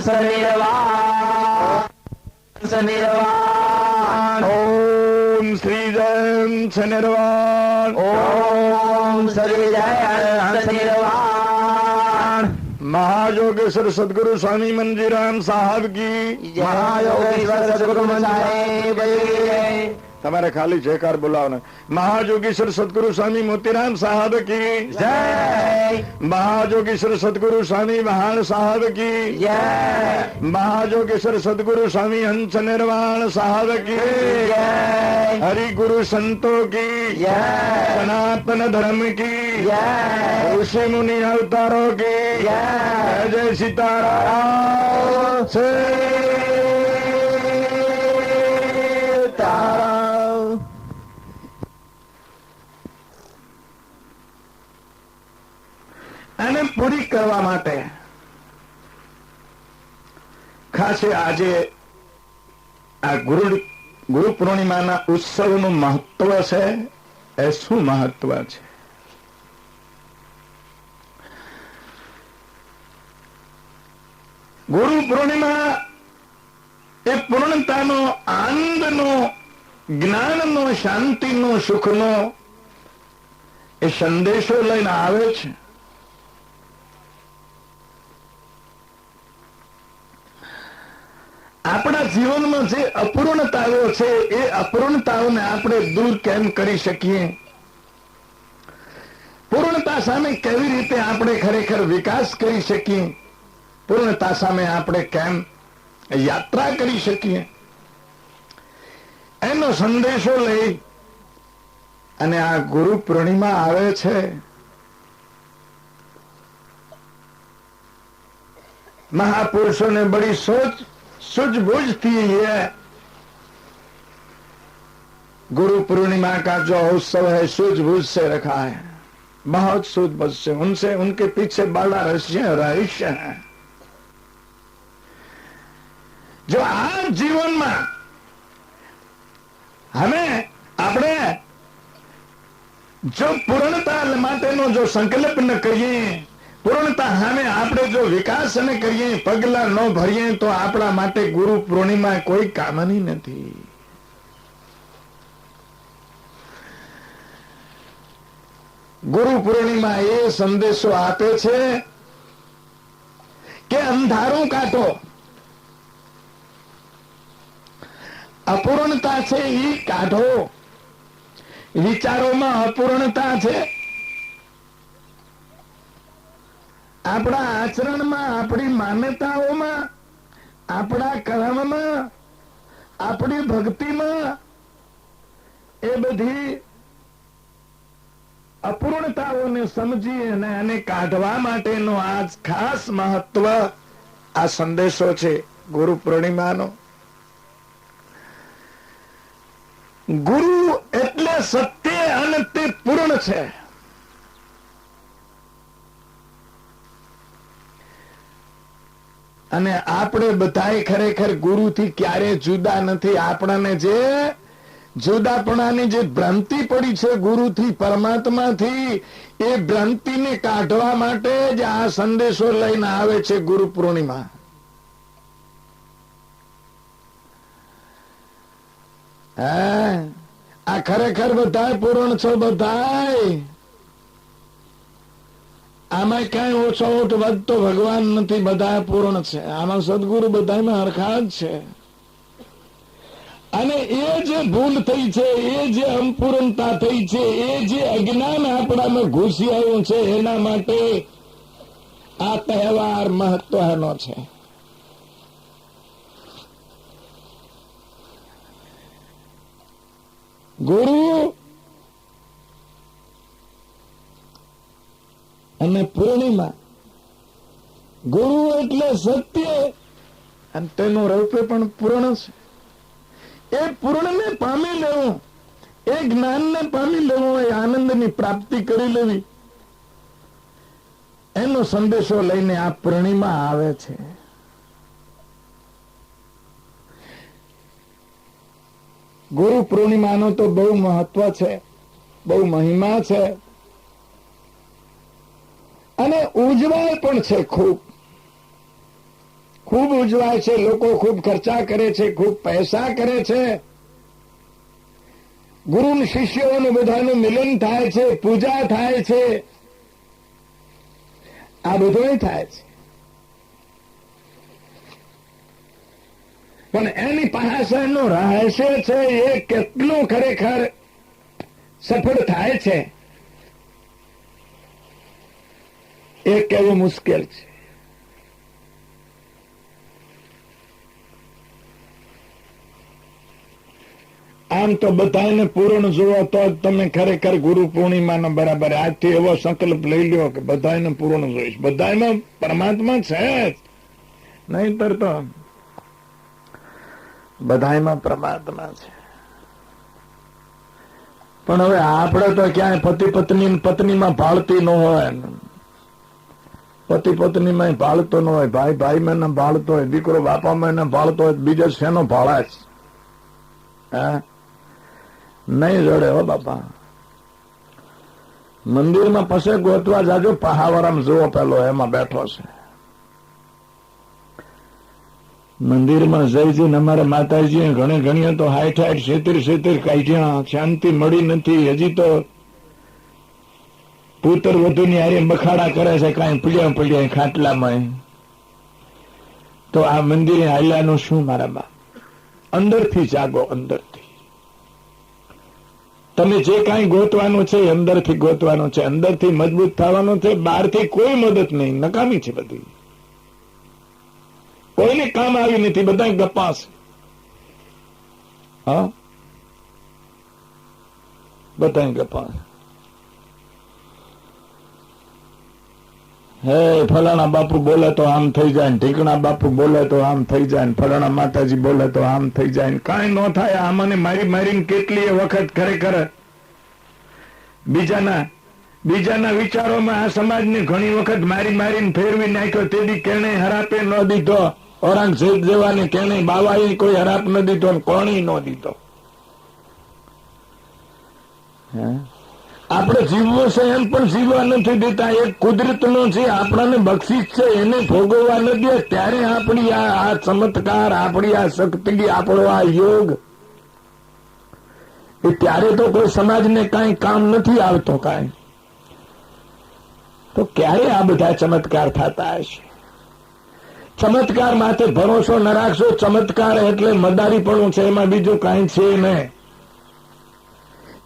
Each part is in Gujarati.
હંસ નિર્વાણ હંસ ઓમ શ્રી જયંત નિર્વાણ ઓમ શ્રી જય હંસ નિર્વાણ મહાયોગેશ્વર સદગુરુ સ્વામી મંજીરામ સાહેબ કી મહાયોગેશ્વર સદગુરુ સાહેબ જય. તમારે ખાલી જયકાર બોલાવવાનો મહાજોગીશ્વર સદગુરુ સ્વામી મોતીરામ સાહેબ કી. જય. મહાજોગીશ્વર સદગુરુ સ્વામી મહાન સાહેબ કી. જય. મહાજોગીશ્વર સદગુરુ સ્વામી હંસ નિર્વાણ સાહેબ કી. જય. હરિ ગુરુ સંતો કી. જય. સનાતન ધર્મ કી. જય. ઋષિ મુનિ અવતારો કી. જય. જય સીતારામ. અને પૂરી કરવા માટે. ખાસ આજે આ ગુરુ ગુરુ પૂર્ણિમાના ઉત્સવનું મહત્વ છે, એ શું મહત્વ છે? ગુરુ પૂર્ણિમા એ પૂર્ણતાનો, આનંદનો, જ્ઞાનનો, શાંતિનો, સુખનો એ સંદેશો લઈને આવે છે આપણા જીવનમાં જે અપૂર્ણતાઓ છે, એ અપૂર્ણતાઓને આપણે દૂર કેમ કરી શકીએ? પૂર્ણતા સામે કેવી રીતે આપણે ખરેખર વિકાસ કરી શકીએ? પૂર્ણતા સામે આપણે કેમ યાત્રા કરી શકીએ? એનો સંદેશો લઈ અને આ ગુરુ પૂર્ણિમા આવે છે. મહાપુરુષોને બડી સોચ सूझबूझ थी ये गुरु पूर्णिमा का जो उत्सव है सूझबूझ से रखा है बहुत सूझबूझ से उनसे उनके पीछे बड़ा रहस्य रहस्य है જો આ જીવનમાં અમે આપણે જો પૂર્ણતા માટેનો જો સંકલ્પ ન કરીએ પૂર્ણતા સામે આપણે જો વિકાસ ને કરીએ, પગલા ન ભરીએ, તો આપણા માટે ગુરુ પૂર્ણિમા કોઈ કામની નથી. ગુરુ પૂર્ણિમા એ સંદેશો આપે છે કે અંધારું કાઢો. અપૂર્ણતા છે એ કાઢો. વિચારોમાં અપૂર્ણતા છે આપણા આચરણમાં, આપણી માન્યતાઓમાં, આપણા કર્મમાં આપણી ભક્તિમાં એ બધી અપૂર્ણતાઓને સમજી અને આને કાઢવા માટેનો આ ખાસ મહત્વ આ સંદેશો છે ગુરુ પૂર્ણિમાનો. ગુરુ એટલે સત્ય અને તે પૂર્ણ છે. અને આપણે બધાએ ખરેખર ગુરુથી ક્યારે જુદા નથી. આપણને જે જુદાપણાની જે ભ્રાંતિ પડી છે ગુરુથી, પરમાત્માથી, એ ભ્રાંતિને કાઢવા માટે જ આ સંદેશો લઈને આવે છે ગુરુ પૂર્ણિમા. આ ખરેખર બધાય પૂરણ છો બધાય? આમાં કઈ ઓછો ઓટ વધતો ભગવાન નથી, બધા પૂર્ણ છે. આમાં સદગુરુ બધામાં હરખા જ છે. અને એ જે ભૂલ થઈ છે, એ જે અપૂર્ણતા થઈ છે, એ જે અજ્ઞાન આપણામાં ઘૂસી આવ્યું છે, એના માટે આ તહેવાર મહત્વનો છે. ગુરુ અને પૂર્ણિમા. ગુરુ એટલે સત્ય. અને તેનું રૌપ્ય પણ પૂર્ણ છે એ પૂર્ણને પામી લેવું. એ જ્ઞાનને પામી લેવું એ આનંદની પ્રાપ્તિ કરી લેવી. એનો સંદેશો લઈને આ પૂર્ણિમા આવે છે. ગુરુ પૂર્ણિમાનો તો બહુ મહત્વ છે. બહુ મહિમા છે. અને ઉજવાય પણ છે ખૂબ. ખૂબ ઉજવાય છે, લોકો ખૂબ ખર્ચા કરે છે, ખૂબ પૈસા કરે છે. ગુરુ શિષ્યોનું બધાનું મિલન થાય છે, પૂજા થાય છે. આ બધું થાય છે. પણ એની પાછળનું રહસ્ય છે, એ કેટલું ખરેખર સફળ થાય છે. એ કહેવું મુશ્કેલ છે આમ તો બધાને પૂર્ણ જોવા તો જ તમે ખરેખર ગુરુ પૂર્ણિમાનો બરાબર આજથી એવો સંકલ્પ લઈ લ્યો કે બધાને પૂર્ણ જોઈશ. બધામાં પરમાત્મા છે જ. નહીતર તો બધામાં પરમાત્મા છે. પણ હવે આપણે તો ક્યાંય પતિ પત્ની પત્નીમાં ભાળતી ન હોય. પતિ પત્નીમાં ભાળતો ન હોય, ભાઈ ભાઈ માં ભાળતો હોય, દીકરો બાપામાં ભાળતો હોય, બીજો શેનો ભાળા છે? હા? નહીં હો બાપા. મંદિરમાં પસે ગોતવા જાજો, પહાવરામ જુઓ પેલો, એમાં બેઠો છે. મંદિરમાં જઈજીને અમારે માતાજી ઘણી ઘણી તો હાઈટ હાઈટ છેતર સેતીર કાઢ્યા, શાંતિ મળી નથી, હજી તો પુત્ર વધુ ની હારે મખાડા કરે છે, કઈ પીડ્યા પીડ્યા ખાટલામાં. તો આ મંદિરે હાલ્યાનું શું મારા બાપ અંદરથી જાગો, અંદરથી. તમે જે કાંઈ ગોતવાનું છે અંદરથી ગોતવાનું છે. અંદરથી મજબૂત થવાનું છે, બહારથી કોઈ મદદ નહીં. નકામી છે બધી. કોઈને કામ આવી નથી બધા ગપ્પા છે. હા? બધા ગપ્પા છે. હે, ફલાણા બાપુ બોલે તો આમ થઈ જાય ઢીકણા બાપુ બોલે તો આમ થઈ જાય ફલાણા માતાજી બોલે તો આમ થઈ જાય કાંઈ ન થાય, આમને મારી મારીને કેટલી વખત ખરેખર બીજાના બીજાના વિચારોમાં આ સમાજને ઘણી વખત મારી મારીને ફેરવી નાખ્યો તેથી કેણે હરાપે ન દીધો. ઔરંગઝેબ જેવાને કેણે બાવાએ કોઈ હરાપ ન દીધો કોણી ન દીધો. હે? આપણે જીવવું છે એમ પણ જીવવા નથી દેતા. એ કુદરતનો છે આપણાને બક્ષિસ છે એને ભોગવવા નથી ત્યારે આપણી આ ચમત્કાર, આપણી આ શક્તિ, આપણો આ યોગ, એ ત્યારે તો કોઈ સમાજને કાંઈ કામ નથી આવતો કાંઈ. તો ક્યારે આ બધા ચમત્કાર થતા હશે? ચમત્કાર માથે ભરોસો ન રાખશો. ચમત્કાર એટલે મદારીપણું છે. એમાં બીજું કાંઈ છે નહીં.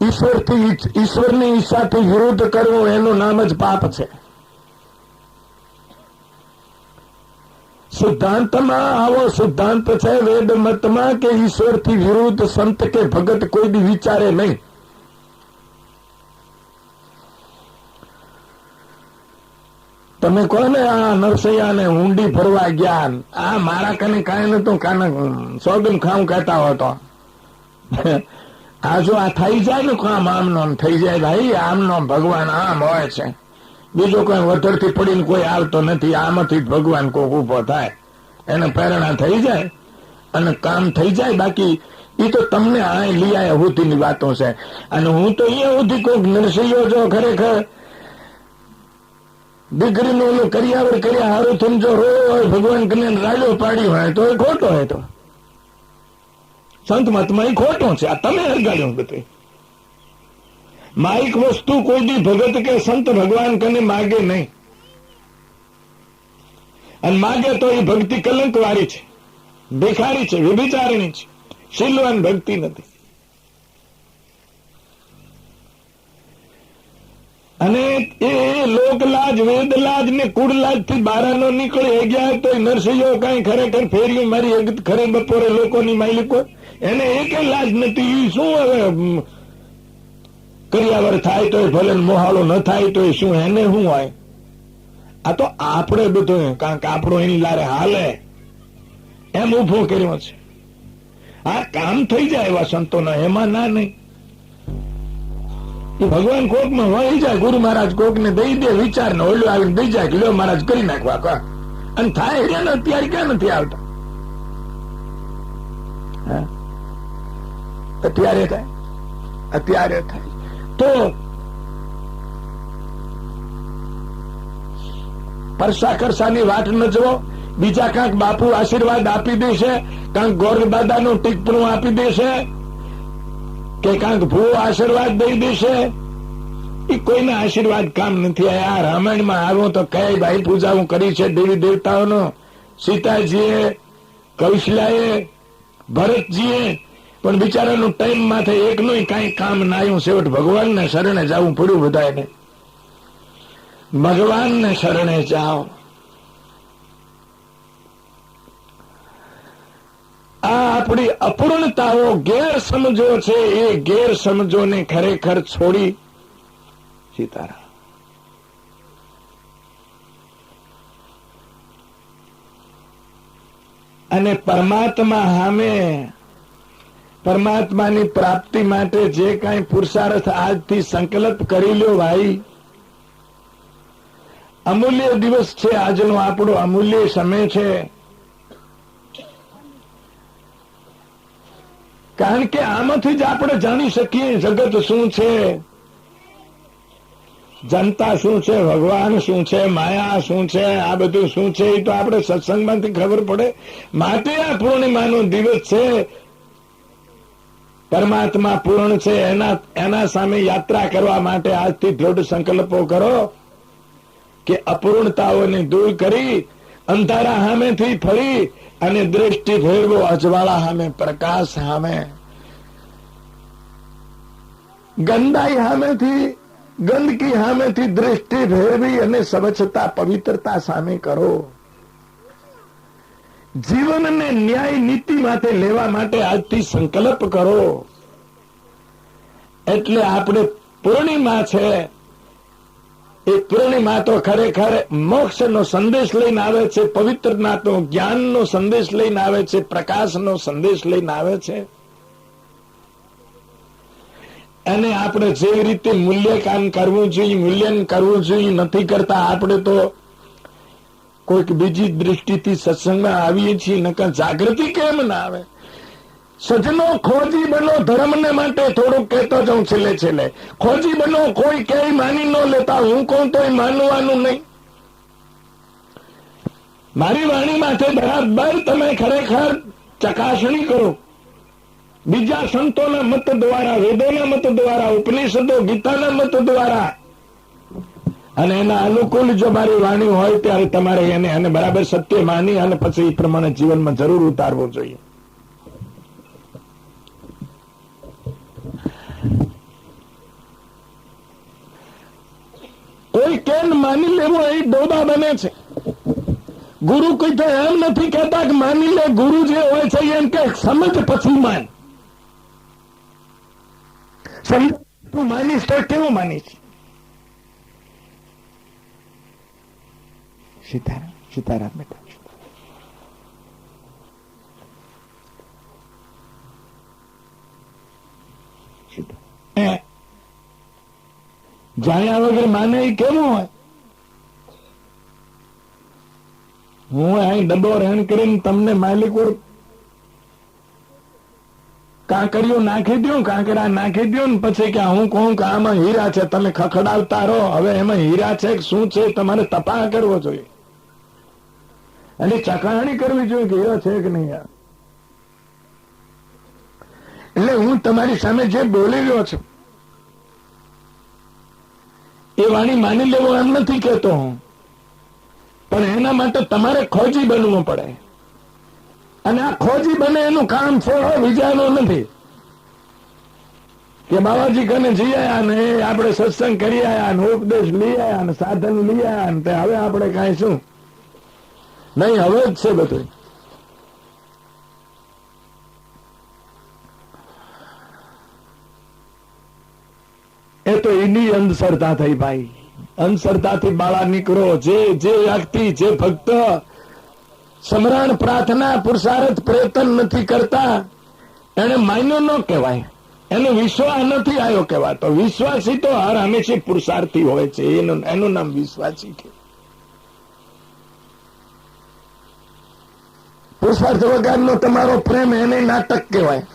ઈશ્વરથી ઈશ્વરની ઈચ્છાથી વિરુદ્ધ કરવું એનું નામ જ પાપ છે. સિદ્ધાંતમાં આવો સિદ્ધાંત છે વેદ મતમાં કે ઈશ્વરથી વિરુદ્ધ સંત કે ભગત કોઈ બી વિચારે નહીં. તમે કહો ને આ નરસૈયાને ઊંડી ફરવા ગયા, આ મારા કને કાંઈ નતું કાને સોગન ખાવું કહેતા હતો આ જો આ થઈ જાય ને કામ આમનો થઈ જાય, ભાઈ, આમનો ભગવાન આમ હોય છે. બીજો કોઈ વધરથી પડીને કોઈ આવતો નથી, આમાંથી ભગવાન કોક ઊભો થાય. એને પ્રેરણા થઈ જાય અને કામ થઈ જાય. બાકી એ તો તમને આ લિયા હુતીની વાતો છે. અને હું તો એ સુધી કોઈક નરસૈયો જો ખરેખર દીકરીનું કરિયાવર કર્યા હારું થઈને જો હોય ભગવાન કને રાજો પાડી હોય તો એ ખોટો હોય તો. સંત મહાત્મા એ ખોટું છે. આ તમે હરગાડ્યું બધું. માઇક વસ્તુ કોઈ બી ભગત કે સંત ભગવાન કને માગે નહીં. અને માગે તો એ ભક્તિ કલંક વાળી છે. ભિખારી છે વિભિચારણી છે. શીલવાન ભક્તિ નથી. અને એ લોકલાજ વેદલાજ ને કુળલાજથી બારાનો નીકળી ગયા તો નરસિંહો કઈ ખરેખર ફેર્યું મારી ખરે બપોરે લોકોની માલિકો એને એક લાજ નથી શું હવે કર્યાવર થાય તો ભલે મોહાળો ન થાય તો શું, એને શું હોય? આ તો આપણે બધું કારણ કે આપણો એની લારે હાલે એમ ઊભો કર્યો છે. આ કામ થઈ જાય એવા સંતોના, એમાં ના નહીં. ભગવાન કોકમાં વહી જાય, ગુરુ મહારાજ કોક ને દઈ દે વિચાર ને ઓલું આવીને દઈ જાય લ્યો મહારાજ, કરી નાખવા, કા. અને થાય એને અત્યારે ક્યાં નથી આવતા? અત્યારે થાય? અત્યારે થાય. તો પરસા કરસાની વાટ ન જવો બીજા કાંક બાપુ આશીર્વાદ આપી દેશે, કાંક ગોરદાદાનું ટીપણું આપી દેશે કે કાંક ભૂ આશીર્વાદ દઈ દેશે? એ કોઈના આશીર્વાદ કામ નથી. આ રામાયણમાં આવું તો કઈ ભાઈ, પૂજા હું કરી છે દેવી દેવતાઓનો. સીતાજીએ, કૌશલાએ, ભરતજીએ, પણ બિચારાનું ટાઈમ માથે એકનું કઈ કામ ના આવ્યું છેવટ ભગવાનને શરણે જવું પડ્યું બધાને ભગવાનને શરણે જાઓ. આ આપણી અપૂર્ણતાઓ ગેરસમજો છે, એ ગેરસમજોને ખરેખર છોડી સીતારામ. અને પરમાત્મા સામે, પરમાત્માની પ્રાપ્તિ માટે જે કઈ પુરુષાર્થ આજથી સંકલ્પ કરી લ્યો ભાઈ. અમૂલ્ય દિવસ છે, આજનો આપણો અમૂલ્ય સમય છે. કારણ કે આમાંથી જ આપણે જાણી શકીએ જગત શું છે, જનતા શું છે, ભગવાન શું છે, માયા શું છે, આ બધું શું છે, એ તો આપણે સત્સંગમાંથી ખબર પડે. માટે આ પૂર્ણિમાનો દિવસ છે. પરમાત્મા પૂર્ણ છે. એના એના સામે યાત્રા કરવા માટે આજથી દ્રઢ સંકલ્પો કરો કે અપૂર્ણતાઓને દૂર કરી, અંધારા સામેથી ફરી અને દ્રષ્ટિ ફેરવો અજવાળા સામે, પ્રકાશ સામે. ગંદાઈ સામેથી, ગંદકી સામેથી દ્રષ્ટિ ભેરવી અને સ્વચ્છતા, પવિત્રતા સામે કરો. જીવનને ન્યાય નીતિ માટે લેવા માટે આજથી સંકલ્પ કરો. એટલે આપણે પૂર્ણિમા છે. એ પૂર્ણિમા તો ખરેખર મોક્ષનો સંદેશ લઈને આવે છે, પવિત્રનાથનો જ્ઞાનનો સંદેશ લઈને આવે છે, પ્રકાશનો સંદેશ લઈને આવે છે. અને આપણે જેવી રીતે મૂલ્યકાન કરવું જોઈએ, મૂલ્યન કરવું જોઈએ, નથી કરતા, આપણે તો કોઈક બીજી દ્રષ્ટિથી સત્સંગમાં આવીએ છીએ, નકર જાગૃતિ કેમ ના આવે? સજનો ખોજી બનો ધર્મને માટે થોડુંક કહેતો જાઉં છેલ્લે છેલ્લે. ખોજી બનો, કોઈ કઈ માની ન લેતા, હું કહું તો માનવાનું નહીં. મારી વાણી માટે બરાબર તમે ખરેખર ચકાસણી કરો. બીજા સંતોના મત દ્વારા, વેદોના મત દ્વારા, ઉપનિષદો, ગીતાના મત દ્વારા. અને એના અનુકૂળ જો મારી વાણી હોય, ત્યારે તમારે એને બરાબર સત્ય માની અને પછી એ પ્રમાણે જીવનમાં જરૂર ઉતારવું જોઈએ. કોઈ કેન માની લેવું એ ડોબા બને છે. ગુરુ કોઈ તો એમ નથી કહેતા કે માની લે, ગુરુ જે હોય છે એમ કે સમજ પછી માન. સમજ તું માનીશ તો કેવું માનીશ? સીતારામ સીતારામ બેટા સીતારામ. એ, જાણ્યા વગર માને એ કેવું હોય? હું અહીં ડબ્બો રહેણ કરીને તમને માલિક ઓર કાંકરીઓ નાખી દઉં કાંકરા નાખી દઉં ને પછી કે હું કહું કે આમાં હીરા છે, તમે ખખડાવતા રહો. હવે એમાં હીરા છે કે શું છે તમારે તપાસ કરવો જોઈએ. એટલે ચકાણી કરવી જોઈએ કે હીરો છે કે નહીં એટલે હું તમારી સામે જે બોલી રહ્યો છું એ વાણી માની લેવો એમ નથી કેતો હું. પણ એના માટે તમારે ખોજી બનવું પડે. અને આ ખોજી બને એનું કામ છે બીજાનું નથી. કે બાબાજી કને જઈ આયા ને આપણે સત્સંગ કરી આયા ને ઉપદેશ લઈ આયા ને સાધન લઈ આયા ને હવે આપણે કાંઈ શું? નહીં, હવે જ છે બધું. એ તો એની અંધશ્રદ્ધા થઈ ભાઈ. અંધશ્રદ્ધાથી બાળા નીકળો. જે જે વ્યક્તિ, જે ભક્ત સમરણ પ્રાર્થના પુરુષાર્થ પ્રયત્ન નથી કરતા, એને માન્યો ન કહેવાય. એનો વિશ્વાસ નથી આવ્યો કહેવાતો. વિશ્વાસી તો હર હંમેશા પુરુષાર્થી હોય છે. એનું એનું નામ વિશ્વાસી છે. પુરુષાર્થ વગરનો તમારો પ્રેમ એને નાટક કહેવાય.